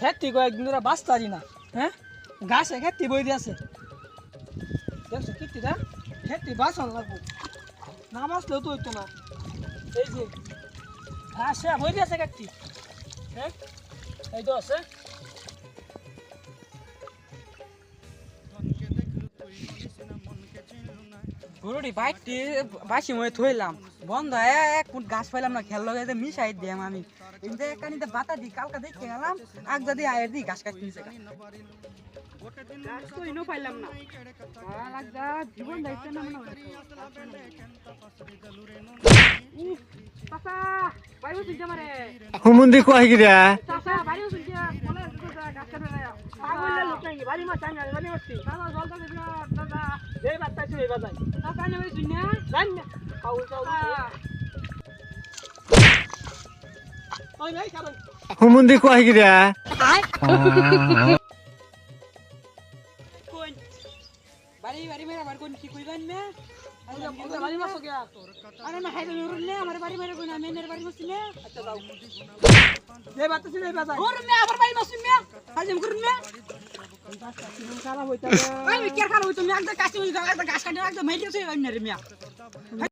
খেতি কয়েকদিন ধরে বাঁচতারি না হ্যাঁ? গাছে খেতি বই দিয়েছে দেখছ কীর্তিটা? খেতি বাঁচন লাগবো। না বাঁচলেও তো হইতো না। এই যে ঘাসে বই দিয়েছে খেতি। হ্যাঁ? এই তো আছে। গরুটি বাইকটি বাসি মনে থইলাম। বন্ধ এক ফুট গাছ পাইলাম না খেল লগে মিশাই দিয়াম আমি। এমনি কানিতে বাতা দি কালকা দেখতে গেলাম আগ যদি আয়ের দি গাছ কাটতে নিছে গাছ তো ইনো পাইলাম না। লাগদা জীবন দাইছে না মনে হয়। উফ, চাচা, বাড়ি বসে দিতে পারে। হুমুন্দি কয় গিরা? হুমুন্দি কয় গিরা? বাড়ি বাড়ি মেরা বার কোন কি কইবেন মে বাড়ি মাছ গিয়া আরে না হাইবে উরলে আমার বাড়ি মেরা বাড়ি আচ্ছা আমার বাড়ি মসলে মে হাজম করুন মে খারাপ হইতা আমি কি আর খারাপ তুমি একদম কাছে ওই গাছ কাটে একদম মেরে অন্য রে মে